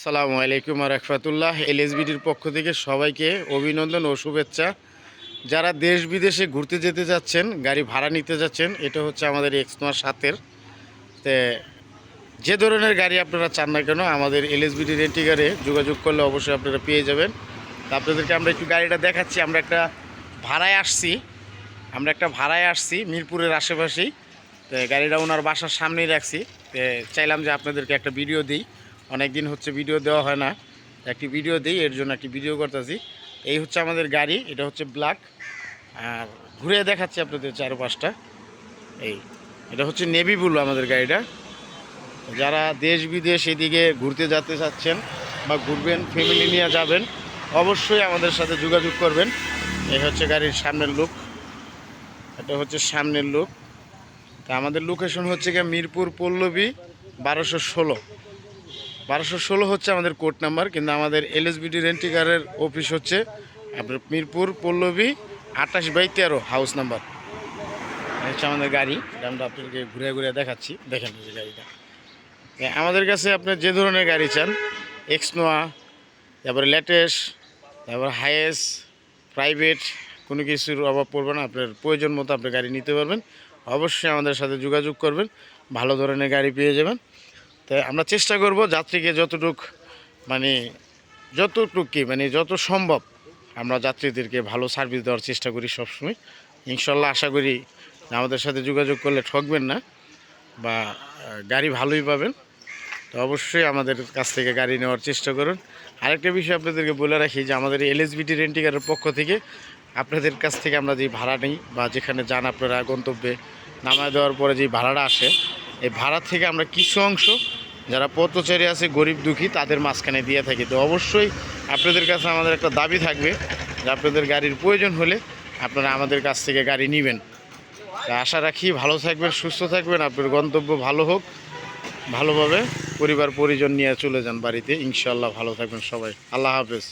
আসসালামু আলাইকুম রহমতুল্লাহ। এলএসবিডির পক্ষ থেকে সবাইকে অভিনন্দন ও শুভেচ্ছা। যারা দেশ বিদেশে ঘুরতে যেতে যাচ্ছেন, গাড়ি ভাড়া নিতে যাচ্ছেন, এটা হচ্ছে আমাদের এক্সনোয়া সাতের। তে যে ধরনের গাড়ি আপনারা চান না কেন, আমাদের এলএসবিডি রেন্টিগারে যোগাযোগ করলে অবশ্যই আপনারা পেয়ে যাবেন। তা আপনাদেরকে আমরা একটু গাড়িটা দেখাচ্ছি। আমরা একটা ভাড়ায় আসছি। আমরা একটা ভাড়ায় আসছি মিরপুরের আশেপাশেই। তো গাড়িটা ওনার বাসার সামনেই রাখছি। চাইলাম যে আপনাদেরকে একটা ভিডিও দিই। অনেক দিন হচ্ছে ভিডিও দেওয়া হয় না। একটি ভিডিও দিই, এর জন্য একটি ভিডিও করতেছি। এই হচ্ছে আমাদের গাড়ি, এটা হচ্ছে ব্ল্যাক আর ঘুরে দেখাচ্ছি আপনাদের চারপাশটা। এই, এটা হচ্ছে নেভি ব্লু আমাদের গাড়িটা। যারা দেশ বিদেশ এদিকে ঘুরতে যেতে চাচ্ছেন বা ঘুরবেন ফ্যামিলি নিয়ে যাবেন, অবশ্যই আমাদের সাথে যোগাযোগ করবেন। এই হচ্ছে গাড়ির সামনের লুক এটা হচ্ছে সামনের লুক তা আমাদের লোকেশন হচ্ছে গিয়ে মিরপুর, পল্লবী, বারোশো ষোলো। বারোশো ষোলো হচ্ছে আমাদের কোড নাম্বার, কিন্তু আমাদের এলএসবিডি রেন্টিকারের অফিস হচ্ছে আপনার মিরপুর পল্লবী আঠাশ বাই তেরো হাউস নাম্বার হচ্ছে আমাদের গাড়ি আমরা আপনাদেরকে ঘুরে ঘুরে দেখাচ্ছি। দেখেন যে গাড়িটা। আমাদের কাছে আপনি যে ধরনের গাড়ি চান এক্সনোয়া তারপরে লেটেস্ট, তারপর হাইয়েস প্রাইভেট, কোনো কিছুর অভাব পড়বে না, আপনার প্রয়োজন মতো আপনি গাড়ি নিতে পারবেন। অবশ্যই আমাদের সাথে যোগাযোগ করবেন, ভালো ধরনের গাড়ি পেয়ে যাবেন। তাই আমরা চেষ্টা করব যাত্রীকে যতটুক মানে যতটুক কি মানে যত সম্ভব আমরা যাত্রীদেরকে ভালো সার্ভিস দেওয়ার চেষ্টা করি সবসময়। ইনশাল্লাহ আশা করি আমাদের সাথে যোগাযোগ করলে ঠকবেন না বা গাড়ি ভালোই পাবেন। তো অবশ্যই আমাদের কাছ থেকে গাড়ি নেওয়ার চেষ্টা করুন। আরেকটা বিষয় আপনাদেরকে বলে রাখি যে আমাদের এলএসবিটি রেন্টিকারের পক্ষ থেকে আপনাদের কাছ থেকে আমরা যে ভাড়া নিই বা যেখানে যান আপনারা গন্তব্যে নামায় দেওয়ার পরে যে ভাড়াটা আসে, এই ভাড়া থেকে আমরা কিছু অংশ যারা পথচারী আছে, গরিব দুঃখী, তাদের মাঝখানে দিয়ে থাকি। তো অবশ্যই আপনাদের কাছে আমাদের একটা দাবি থাকবে যে আপনাদের গাড়ির প্রয়োজন হলে আপনারা আমাদের কাছ থেকে গাড়ি নেবেন। আশা রাখি ভালো থাকবেন, সুস্থ থাকবেন, আপনার গন্তব্য ভালো হোক, ভালোভাবে পরিবার পরিজন নিয়ে চলে যান বাড়িতে। ইনশাল্লাহ ভালো থাকবেন সবাই। আল্লাহ হাফেজ।